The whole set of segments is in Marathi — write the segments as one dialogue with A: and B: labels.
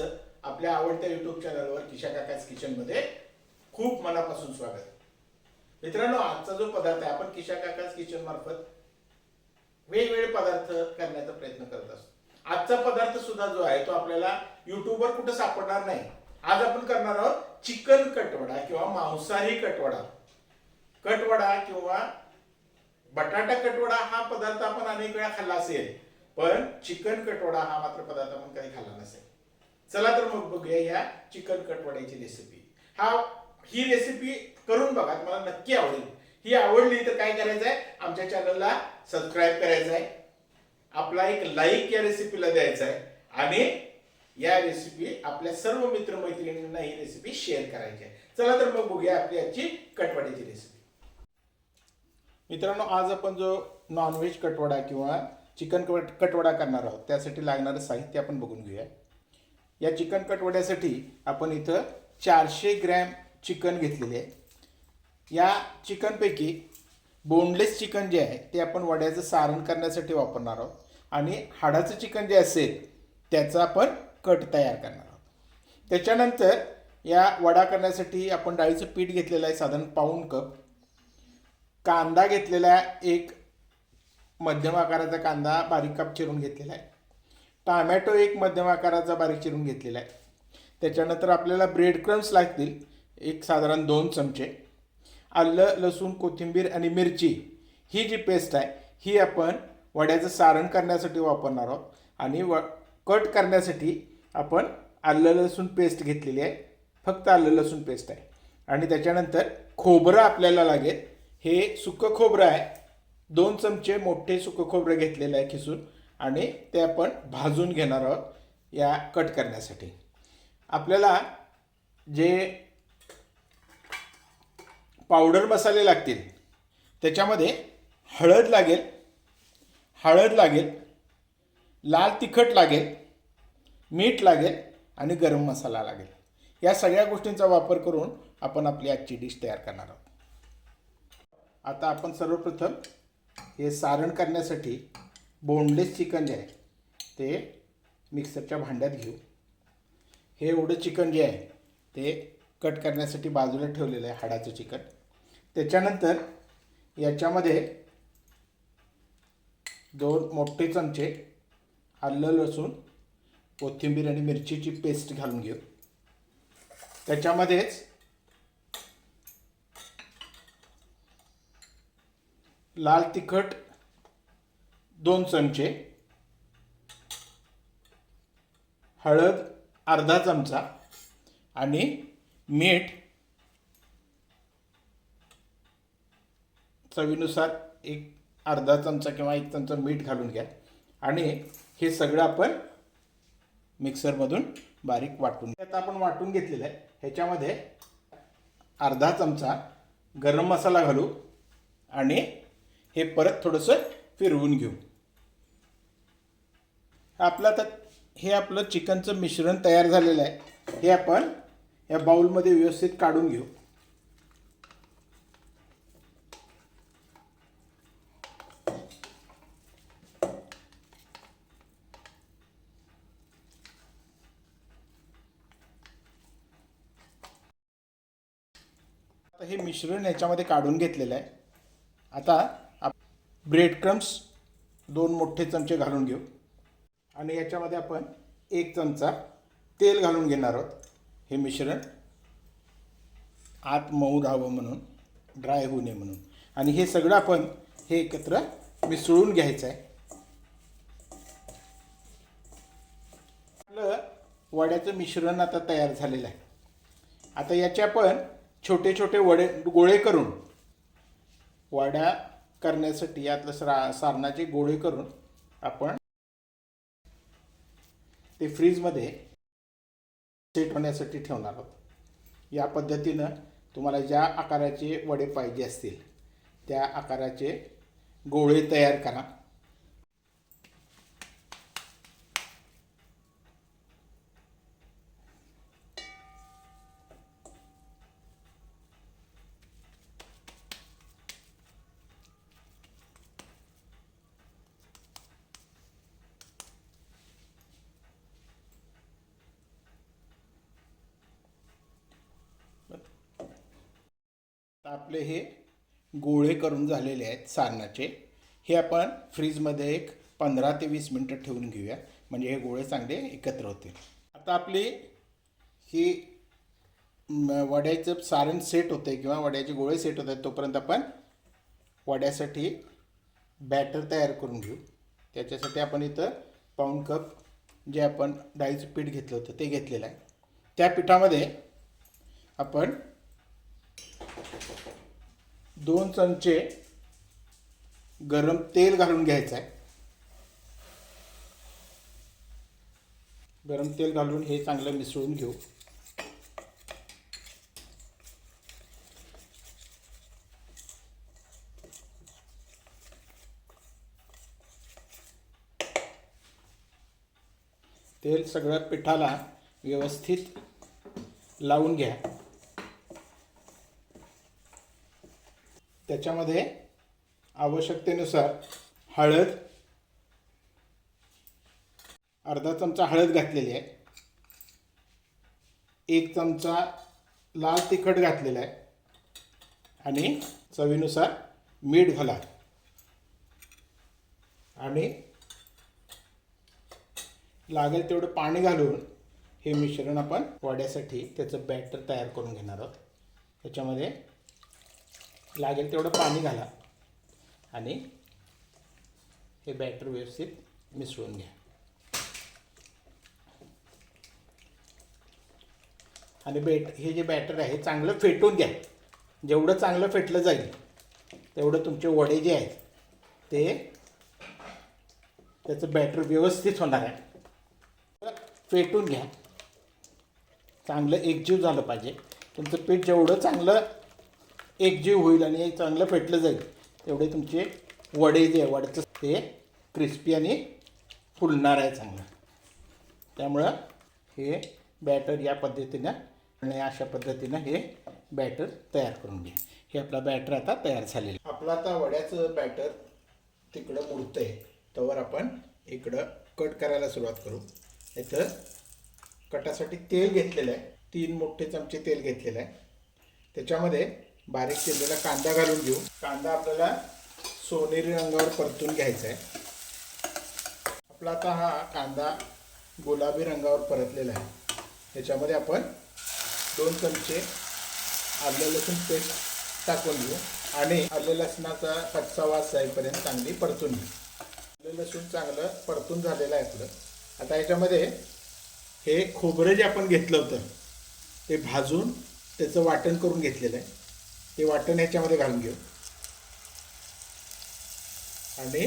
A: सर्वांचं आपल्या आवडत्या युट्यूब चॅनलवर किशा काकाच किचनमध्ये खूप मनापासून स्वागत. मित्रांनो आजचा जो पदार्थ आहे आपण किशा काकाच किचन मार्फत वेगवेगळे पदार्थ करण्याचा प्रयत्न करत असतो. आजचा पदार्थ सुद्धा जो आहे तो आपल्याला युट्यूबवर कुठं सापडणार नाही. आज आपण करणार आहोत चिकन कटवडा किंवा मांसाहारी कटवडा. कटवडा किंवा बटाटा कटवडा हा पदार्थ आपण अनेक वेळा खाल्ला असेल पण चिकन कटवडा हा मात्र पदार्थ आपण कधी खाल्ला नसेल. चला तर मग बघूया या चिकन कटवड्याची रेसिपी हा ही रेसिपी करून बघा तुम्हाला नक्की आवडेल. ही आवडली तर काय करायचं आहे आमच्या चॅनलला सबस्क्राईब करायचं आहे आपला एक लाईक या रेसिपीला द्यायचा आहे आणि या रेसिपी आपल्या सर्व मित्रमैत्रिणींना ही रेसिपी शेअर करायची आहे. चला तर मग बघूया आपली आजची कटवड्याची रेसिपी मित्रांनो आज आपण जो नॉनव्हेज कटवडा किंवा चिकन कट कटवडा करणार आहोत त्यासाठी लागणारं साहित्य आपण बघून घेऊया. या चिकन कटवड्यासाठी आपण इथं चारशे ग्रॅम चिकन घेतलेले आहे. या चिकनपैकी बोनलेस चिकन जे आहे ते आपण वड्याचं सारण करण्यासाठी वापरणार आहोत. आणि हाडाचं चिकन जे असेल त्याचा आपण कट तयार करणार आहोत. त्याच्यानंतर या वडा करण्यासाठी आपण डाळीचं पीठ घेतलेलं आहे साधारण पाऊण कप. कांदा घेतलेला आहे एक मध्यम आकाराचा कांदा बारीक काप चिरून घेतलेला आहे. टामॅटो एक मध्यम आकाराचा बारीक चिरून घेतलेला आहे. त्याच्यानंतर आपल्याला ब्रेड क्रम्स लागतील. एक साधारण दोन चमचे. आलं लसूण कोथिंबीर आणि मिरची ही जी पेस्ट आहे ही आपण वड्याचं सारण करण्यासाठी वापरणार आहोत. आणि व कट करण्यासाठी आपण आलं लसूण पेस्ट घेतलेली आहे. फक्त आलं लसूण पेस्ट आहे. आणि त्याच्यानंतर खोबरं आपल्याला लागेल. हे सुकं खोबरं आहे. दोन चमचे मोठे सुकं खोबरं घेतलेलं आहे खिसून. आणि ते आपण भाजून घेणार आहोत या कट करण्यासाठी. आपल्याला जे पावडर मसाले लागतील त्याच्यामध्ये हळद लागेल हळद लागेल लाल तिखट लागेल मीठ लागेल आणि गरम मसाला लागेल. या सगळ्या गोष्टींचा वापर करून आपण आपली आजची डिश तयार करणार आहोत. आता आपण सर्वप्रथम हे सारण करण्यासाठी बोनलेस चिकन जे आहे ते मिक्सरच्या भांड्यात घेऊ. हे एवढं चिकन जे आहे ते कट करण्यासाठी बाजूला ठेवलेलं आहे हाडाचं चिकन. त्याच्यानंतर याच्यामध्ये दोन मोठे चमचे आलं लसूण कोथिंबीर आणि मिरचीची पेस्ट घालून घेऊ. त्याच्यामध्येच लाल तिखट दोन चमचे. हळद अर्धा चमचा. आणि मीठ. चवीनुसार एक अर्धा चमचा किंवा एक चमचा मीठ घालून घ्या. आणि हे सगळं आपण मिक्सरमधून बारीक वाटून आता आपण वाटून घेतलेलं आहे. ह्याच्यामध्ये अर्धा चमचा गरम मसाला घालू. आणि हे परत थोडंसं फिरवून घेऊ. आपलं आता हे आपलं चिकनचं मिश्रण तयार झालेलं आहे. हे आपण या बाउलमध्ये व्यवस्थित काढून घेऊ. आता हे मिश्रण याच्यामध्ये काढून घेतलेलं आहे. आता आप ब्रेड क्रम्स दोन मोठे चमचे घालून घेऊ. आणि याच्यामध्ये आपण एक चमचा तेल घालून घेणार आहोत. हे मिश्रण आत मऊ राहावं म्हणून ड्राय होऊ नये म्हणून. आणि हे सगळं आपण हे एकत्र मिसळून घ्यायचं आहे. आपलं वड्याचं मिश्रण आता तयार झालेलं आहे. आता याचे आपण छोटे छोटे वडे गोळे करून वड्या करण्यासाठी यातलं सरा सारणाचे गोळे करून आपण ते फ्रीजमध्ये सेट होण्यासाठी ठेवणार आहोत. या पद्धतीनं तुम्हाला ज्या आकाराचे वडे पाहिजे असतील त्या आकाराचे गोळे तयार करा. आपले हे गोळे करून झालेले आहेत सारणाचे. हे आपण फ्रीजमध्ये एक पंधरा ते वीस मिनटं ठेवून घेऊया. म्हणजे हे गोळे चांगले एकत्र होतील. आता आपली ही वड्याचं सारण सेट होते किंवा वड्याचे गोळे सेट होत आहेत तोपर्यंत आपण वड्यासाठी बॅटर तयार करून घेऊ. त्याच्यासाठी आपण इथं पाऊण कप जे आपण डाळीचं पीठ घेतलं होतं ते घेतलेलं आहे. त्या पिठामध्ये आपण दोन चमचे गरम तेल घालून घ्यायचं आहे गरम तेल घालून हे चांगलं मिसळून घेऊ. तेल सगळ्या पिठाला व्यवस्थित लावून घ्या. त्याच्यामध्ये आवश्यकतेनुसार हळद अर्धा चमचा हळद घातलेली आहे. एक चमचा लाल तिखट घातलेला आहे. आणि चवीनुसार मीठ घाला. आणि लागेल तेवढं पाणी घालून हे मिश्रण आपण वड्यासाठी त्याचं बॅटर तयार करून घेणार आहोत. त्याच्यामध्ये लागेल तेवढं पाणी घाला. आणि हे बॅटर व्यवस्थित मिसळून घ्या. आणि बेट हे जे बॅटर आहे चांगलं फेटून घ्या. जेवढं चांगलं फेटलं जाईल तेवढं तुमचे वडे जे आहेत ते त्याचं बॅटर व्यवस्थित होणार आहे. फेटून घ्या. चांगलं एकजीव झालं पाहिजे. तुमचं पीठ जेवढं चांगलं एकजीव होईल आणि चांगलं फेटलं जाईल. तेवढे तुमचे वडे जे आहे वड्याचं ते क्रिस्पी आणि फुलणार आहे चांगलं. त्यामुळं हे बॅटर या पद्धतीनं आणि अशा पद्धतीनं हे बॅटर तयार करून घ्या. हे आपला बॅटर आता तयार झालेलं आपलं आता वड्याचं बॅटर तिकडं मुडतं आहे तवर आपण इकडं कट करायला सुरुवात करू. इथं कटासाठी तेल घेतलेलं आहे. तीन मोठे चमचे तेल घेतलेलं आहे. त्याच्यामध्ये बारीक केलेला कांदा घालून घेऊ. कांदा आपल्याला सोनेरी रंगावर परतून घ्यायचा आहे. आपला आता हा कांदा गुलाबी रंगावर परतलेला आहे. याच्यामध्ये आपण दोन चमचे आलं लसूण पेस्ट टाकून घेऊ आणि आलं लसणाचा कच्चा वास जाईपर्यंत चांगली परतून घेऊ. आलं लसूण चांगलं परतून झालेलं आहे आपलं. आता याच्यामध्ये हे खोबरं जे आपण घेतलं होतं ते भाजून त्याचं वाटण करून घेतलेलं आहे. ते वाटण ह्याच्यामध्ये घालून घेऊ. आणि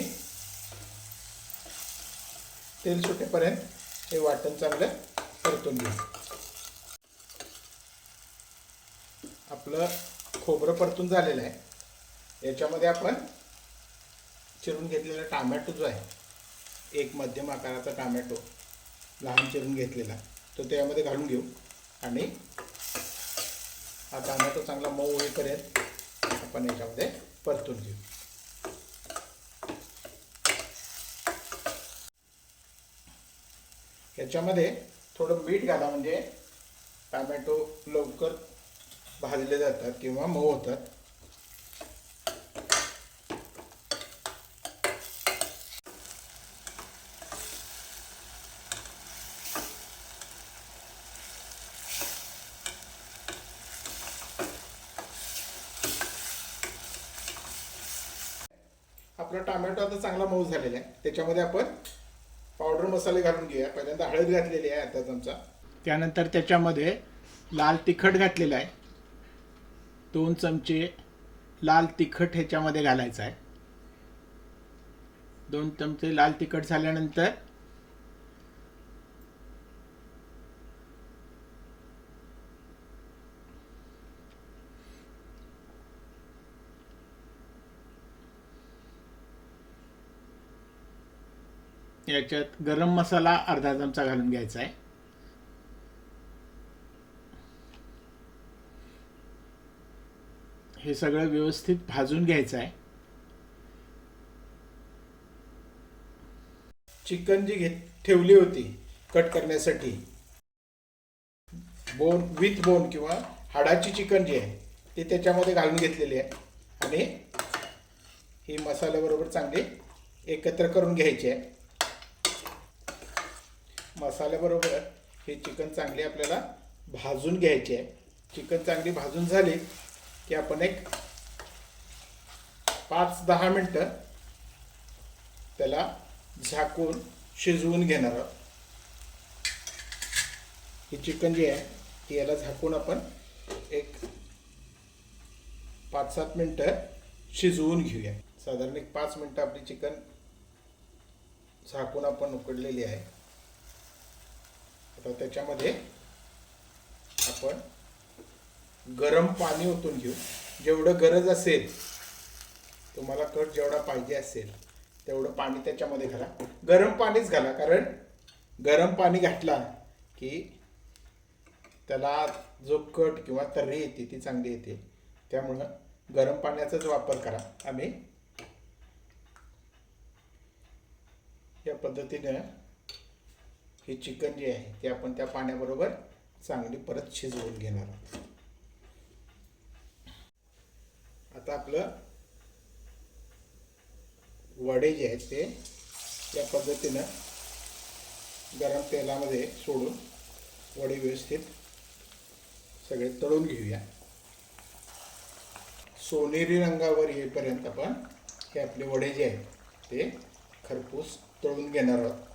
A: तेल सुटेपर्यंत हे वाटण चांगलं परतून घेऊ. आपलं खोबरं परतून झालेलं आहे. याच्यामध्ये आपण चिरून घेतलेला टामॅटो जो आहे एक मध्यम आकाराचा टामॅटो लहान चिरून घेतलेला तो त्यामध्ये घालून घेऊ. आणि हा टामॅटो चांगला मऊ होईपर्यंत आपण याच्यामध्ये परतून घेऊ. याच्यामध्ये थोडं मीठ घाला म्हणजे टामॅटो लवकर भाजले जातात किंवा मऊ होतात आपला टोमॅटो आता चांगला मऊ झालेला आहे त्याच्यामध्ये आपण पावडर मसाले घालून घेऊया. पहिल्यांदा हळद घातलेली आहे आता चमचा त्यानंतर त्याच्यामध्ये लाल तिखट घातलेलं आहे. दोन चमचे लाल तिखट ह्याच्यामध्ये घालायचं आहे. दोन चमचे लाल तिखट झाल्यानंतर याच्यात गरम मसाला अर्धा चमचा घालून घ्यायचा आहे. हे सगळं व्यवस्थित भाजून घ्यायचं आहे. चिकन जी घेत ठेवली होती कट करण्यासाठी. बोन विथ बोन किंवा हाडाची चिकन जी आहे ती त्याच्यामध्ये घालून घेतलेली आहे. आणि ही मसाल्याबरोबर चांगली एकत्र करून घ्यायची आहे. मसाल्याबरोबर हे चिकन चांगली आपल्याला भाजून घ्यायची आहे. चिकन चांगली भाजून झाली की आपण एक पाच दहा मिनटं त्याला झाकून शिजवून घेणार आहोत. ही चिकन जी आहे ती याला झाकून आपण एक पाच सात मिनटं शिजवून घेऊया. साधारण एक पाच मिनटं आपली चिकन झाकून आपण उकडलेली आहे. तर त्याच्यामध्ये आपण गरम पाणी ओतून घेऊ. जेवढं गरज असेल तुम्हाला कट जेवढा पाहिजे असेल तेवढं पाणी त्याच्यामध्ये घाला. गरम पाणीच घाला कारण गरम पाणी घातला की त्याला जो कट किंवा तर्री येते ती चांगली येते. त्यामुळं गरम पाण्याचाच वापर करा. आम्ही या पद्धतीने हे चिकन जे आहे ते आपण त्या पाण्याबरोबर चांगली परत शिजवून घेणार आहोत. आता आपलं वडे जे आहेत ते या पद्धतीनं गरम तेलामध्ये सोडून वडे व्यवस्थित सगळे तळून घेऊया. सोनेरी रंगावर येईपर्यंत आपण हे आपले वडे जे आहेत ते खरपूस तळून घेणार आहोत.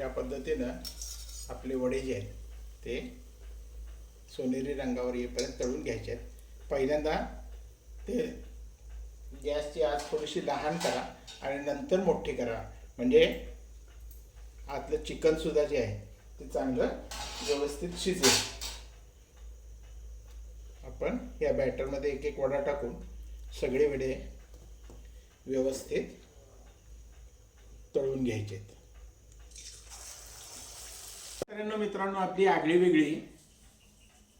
A: या पद्धतीनं आपले वडे जे आहेत ते सोनेरी रंगावर येईपर्यंत तळून घ्यायचे आहेत. पहिल्यांदा ते गॅसची आग थोडीशी लहान करा आणि नंतर मोठी करा. म्हणजे आतलं चिकनसुद्धा जे आहे ते चांगलं व्यवस्थित शिजेल. आपण या बॅटरमध्ये एक एक वडा टाकून सगळे वडे व्यवस्थित तळून घ्यायचे आहेत मित्रांनो मित्रांनो आपली आगळी वेगळी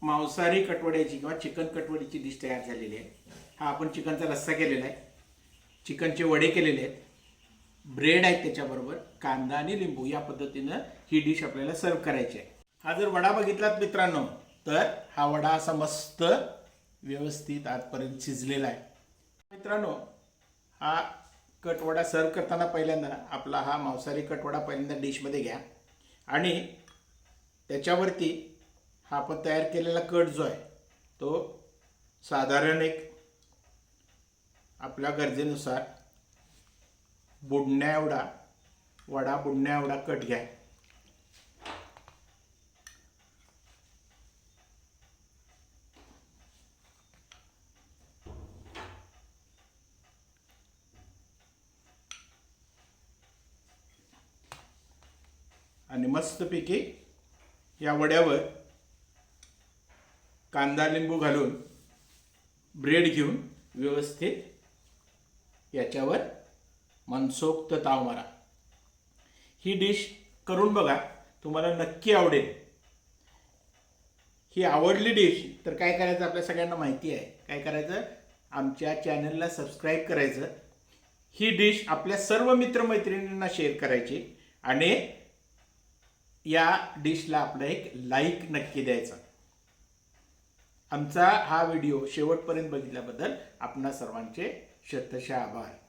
A: मांसाहारी कटवड्याची किंवा चिकन कटवडीची डिश तयार झालेली आहे. हा आपण चिकनचा रस्सा केलेला आहे. चिकनचे वडे केलेले आहेत. ब्रेड आहेत त्याच्याबरोबर. कांदा आणि लिंबू या पद्धतीनं ही डिश आपल्याला सर्व करायची आहे. हा जर वडा बघितलात मित्रांनो तर हा वडा असा मस्त व्यवस्थित आजपर्यंत शिजलेला आहे. मित्रांनो हा कटवडा सर्व करताना पहिल्यांदा आपला हा मांसाहारी कटवडा पहिल्यांदा डिशमध्ये घ्या. आणि त्याच्यावरती हा आपण तयार केलेला कट जो आहे तो साधारण एक आपल्या गरजेनुसार बुडण्या एवढा वडा बुडण्या एवढा कट घ्या. आणि मस्तपैकी या वड्यावर कांदा लिंबू घालून ब्रेड घेऊन व्यवस्थित याच्यावर मनसोक्त ताव मारा. ही डिश करून बघा तुम्हाला नक्की आवडेल. ही आवडली डिश तर काय करायचं आपल्या सगळ्यांना माहिती आहे. काय करायचं? आमच्या चॅनलला सबस्क्राईब करायचं. ही डिश आपल्या सर्व मित्रमैत्रिणींना शेअर करायची आणि या डिशला आपलं एक लाईक नक्की द्यायचं. आमचा हा व्हिडिओ शेवटपर्यंत बघितल्याबद्दल आपणा सर्वांचे शतशः आभार.